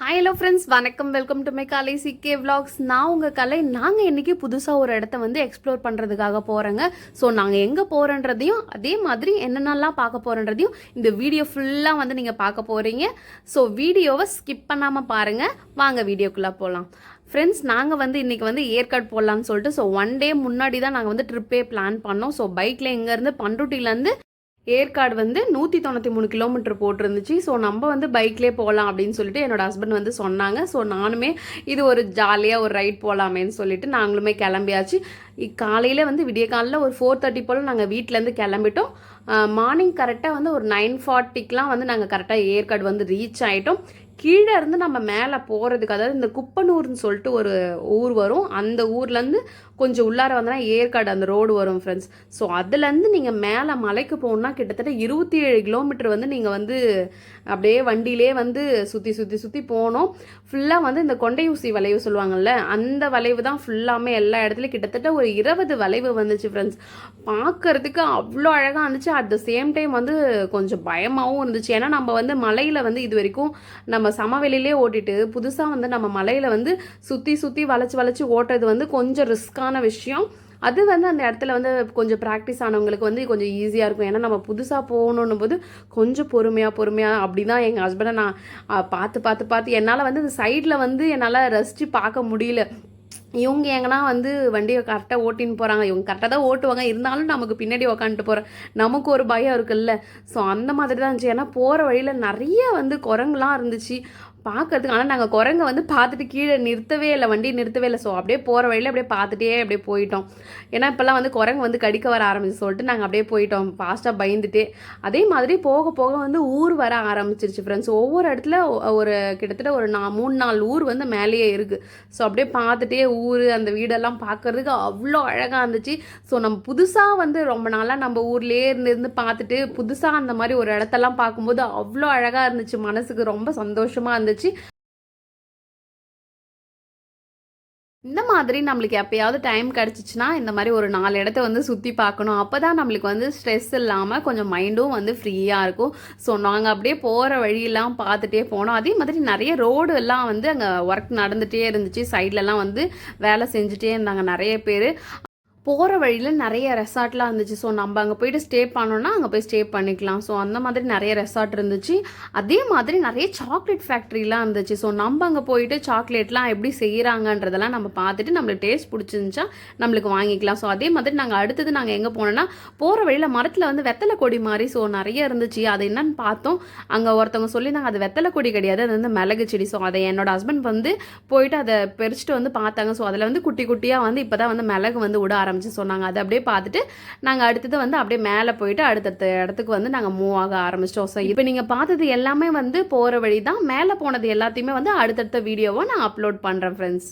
Hi hello friends வணக்கம். Welcome to my Kalai CK vlogs. நான் உங்கள் கலை நாங்கள் இன்றைக்கி புதுசாக ஒரு இடத்த வந்து எக்ஸ்ப்ளோர் பண்ணுறதுக்காக போகிறோங்க ஸோ நாங்கள் எங்கே போகிறோன்றதையும் அதே மாதிரி என்னென்னலாம் பார்க்க போகிறோன்றதையும் இந்த வீடியோ ஃபுல்லாக வந்து நீங்கள் பார்க்க போகிறீங்க ஸோ வீடியோவை ஸ்கிப் பண்ணாமல் பாருங்கள் வாங்க வீடியோக்குள்ளே போகலாம் ஃப்ரெண்ட்ஸ் நாங்கள் வந்து இன்றைக்கி வந்து ஏற்காடு போடலான்னு சொல்லிட்டு ஸோ ஒன் டே முன்னாடி தான் நாங்கள் வந்து ட்ரிப்பே பிளான் பண்ணோம். ஸோ பைக்கில் இங்கேருந்து பண்ருட்டிலேருந்து ஏற்காடு வந்து நூற்றி தொண்ணூற்றி மூணு கிலோமீட்டர் போட்டிருந்துச்சு. ஸோ நம்ம வந்து பைக்லேயே போகலாம் அப்படின்னு சொல்லிட்டு என்னோட ஹஸ்பண்ட் வந்து சொன்னாங்க. ஸோ நானுமே இது ஒரு ஜாலியாக ஒரு ரைட் போகலாமேன்னு சொல்லிட்டு நாங்களுமே கிளம்பியாச்சு. காலையில் வந்து விடிய காலையில் ஒரு ஃபோர் தேர்ட்டி போல் நாங்கள் வீட்டிலேருந்து கிளம்பிட்டோம். மார்னிங் கரெக்டாக வந்து ஒரு நைன் ஃபார்ட்டிக்கெலாம் வந்து நாங்கள் கரெக்டாக ஏற்காடு வந்து ரீச் ஆகிட்டோம் கீழே இருந்து நம்ம மேலே போகிறதுக்கு அதாவது இந்த குப்பனூர்னு சொல்லிட்டு ஒரு ஊர் வரும். அந்த ஊர்லேருந்து கொஞ்சம் உள்ளார வந்தோன்னா ஏற்காடு அந்த ரோடு வரும் ஃப்ரெண்ட்ஸ் ஸோ அதுலேருந்து நீங்கள் மேலே மலைக்கு போகணுன்னா கிட்டத்தட்ட இருபத்தி ஏழு கிலோமீட்டர் வந்து நீங்கள் வந்து அப்படியே வண்டியிலே வந்து சுற்றி சுற்றி சுற்றி போனோம் ஃபுல்லாக வந்து இந்த கொண்டை ஊசி வளைவு சொல்லுவாங்கல்ல அந்த வளைவு தான் ஃபுல்லாமே எல்லா இடத்துலையும் கிட்டத்தட்ட ஒரு இருபது வளைவு வந்துச்சு ஃப்ரெண்ட்ஸ் பார்க்கறதுக்கு அவ்வளோ அழகாக இருந்துச்சு. அட் த சேம் டைம் வந்து கொஞ்சம் பயமாகவும் இருந்துச்சு. ஏன்னா நம்ம வந்து மலையில் வந்து இது வரைக்கும் நம்ம சமவெளியிலே ஓட்டிட்டு புதுசாக வந்து நம்ம மலையில் வந்து சுற்றி சுற்றி வளைச்சி வளைச்சி ஓட்டுறது வந்து கொஞ்சம் ரிஸ்க்கான விஷயம். அது வந்து அந்த இடத்துல வந்து கொஞ்சம் ப்ராக்டிஸ் ஆனவங்களுக்கு வந்து கொஞ்சம் ஈஸியாக இருக்கும். ஏன்னா நம்ம புதுசாக போகணும் போது கொஞ்சம் பொறுமையாக பொறுமையாக அப்படி தான் எங்கள் ஹஸ்பண்டை நான் பார்த்து பார்த்து பார்த்து என்னால் வந்து இந்த சைடில் வந்து என்னால் ரசித்து பார்க்க முடியல. இவங்க எங்கன்னா வந்து வண்டியை கரெக்டாக ஓட்டின்னு போகிறாங்க இவங்க கரெக்டாக தான் ஓட்டுவாங்க. இருந்தாலும் நமக்கு பின்னாடி உக்காந்துட்டு போகிறோம் நமக்கு ஒரு பயம் இருக்குல்ல. ஸோ அந்த மாதிரி தான் இருந்துச்சு. ஏன்னா போகிற வழியில் நிறைய வந்து குரங்குலாம் இருந்துச்சு. பார்க்கறதுக்கு ஆனால் நாங்கள் குரங்கை வந்து பார்த்துட்டு கீழே நிறுத்தவே இல்லை வண்டி நிறுத்தவே இல்லை. ஸோ அப்படியே போகிற வழியில் அப்படியே பார்த்துட்டே அப்படியே போயிட்டோம். ஏன்னா இப்போல்லாம் வந்து குரங்கு வந்து கடிக்க வர ஆரம்பிச்சு சொல்லிட்டு நாங்கள் அப்படியே போயிட்டோம். ஃபாஸ்ட்டாக பயந்துட்டே. அதே மாதிரி போக போக வந்து ஊர் வர ஆரம்பிச்சிருச்சு ஃப்ரெண்ட்ஸ் ஒவ்வொரு இடத்துல ஒரு கிட்டத்தட்ட ஒரு நா மூணு நாலு ஊர் வந்து மேலேயே இருக்குது ஸோ அப்படியே பார்த்துட்டே ஊர் அந்த வீடெல்லாம் பார்க்கறதுக்கு அவ்வளோ அழகாக இருந்துச்சு. ஸோ நம்ம புதுசாக வந்து ரொம்ப நாளாக நம்ம ஊர்லேயே இருந்து இருந்து பார்த்துட்டு புதுசாக அந்த மாதிரி ஒரு இடத்தெல்லாம் பார்க்கும்போது அவ்வளோ அழகாக இருந்துச்சு மனசுக்கு. ரொம்ப சந்தோஷமாக இருந்துச்சு. இந்த மாதிரி நம்மளுக்கு எப்பயாவது டைம் கிடச்சிச்சின்னா இந்த மாதிரி ஒரு நாலு இடத்த வந்து சுற்றி பார்க்கணும். அப்போ தான் நம்மளுக்கு வந்து ஸ்ட்ரெஸ் இல்லாமல் கொஞ்சம் மைண்டும் வந்து ஃப்ரீயாக இருக்கும். ஸோ நாங்கள் அப்படியே போகிற வழியெல்லாம் பார்த்துட்டே போனோம். அதே மாதிரி நிறைய ரோடு எல்லாம் வந்து அங்கே ஒர்க் நடந்துகிட்டே இருந்துச்சு. சைட்லலாம் வந்து வேலை செஞ்சுட்டே இருந்தாங்க நிறைய பேர். போகிற வழியில் நிறைய ரெசார்ட்லாம் இருந்துச்சு. ஸோ நம்ம அங்கே போயிட்டு ஸ்டே பண்ணோன்னா அங்கே போய் ஸ்டே பண்ணிக்கலாம். ஸோ அந்த மாதிரி நிறைய ரெசார்ட் இருந்துச்சு. அதே மாதிரி நிறைய சாக்லேட் ஃபேக்ட்ரிலாம் இருந்துச்சு. ஸோ நம்ம அங்கே போயிட்டு சாக்லேட்லாம் எப்படி செய்கிறாங்கன்றதெல்லாம் நம்ம பார்த்துட்டு நம்மளுக்கு டேஸ்ட் பிடிச்சிருந்துச்சா நம்மளுக்கு வாங்கிக்கலாம். ஸோ அதே மாதிரி நாங்கள் அடுத்தது நாங்கள் எங்கே போனோன்னா போகிற வழியில் மரத்தில் வந்து வெத்தலை கொடி மாதிரி ஸோ நிறைய இருந்துச்சு. அது என்னன்னு பார்த்தோம். அங்கே ஒருத்தவங்க சொல்லியிருந்தாங்க அது வெத்தலை கொடி கிடையாது. அது வந்து மிளகு செடி. ஸோ அதை என்னோட ஹஸ்பண்ட் வந்து போயிட்டு அதை பறிச்சுட்டு வந்து பார்த்தாங்க. ஸோ அதில் வந்து குட்டி குட்டியாக வந்து இப்போ தான் வந்து மிளகு வந்து விட ஆரம்பித்து சொன்னாங்க. அதை அப்படியே பார்த்துட்டு நாங்கள் அடுத்தது வந்து அப்படியே மேலே போயிட்டு அடுத்தடுத்த இடத்துக்கு வந்து நாங்கள் மூவ் ஆக ஆரம்பிச்சிட்டோம். ஸோ இப்போ நீங்கள் பார்த்தது எல்லாமே வந்து போகிற வழி தான் மேலே போனது எல்லாத்தையுமே வந்து அடுத்தடுத்த வீடியோவை நான் அப்லோட் பண்ணுறேன் ஃப்ரெண்ட்ஸ்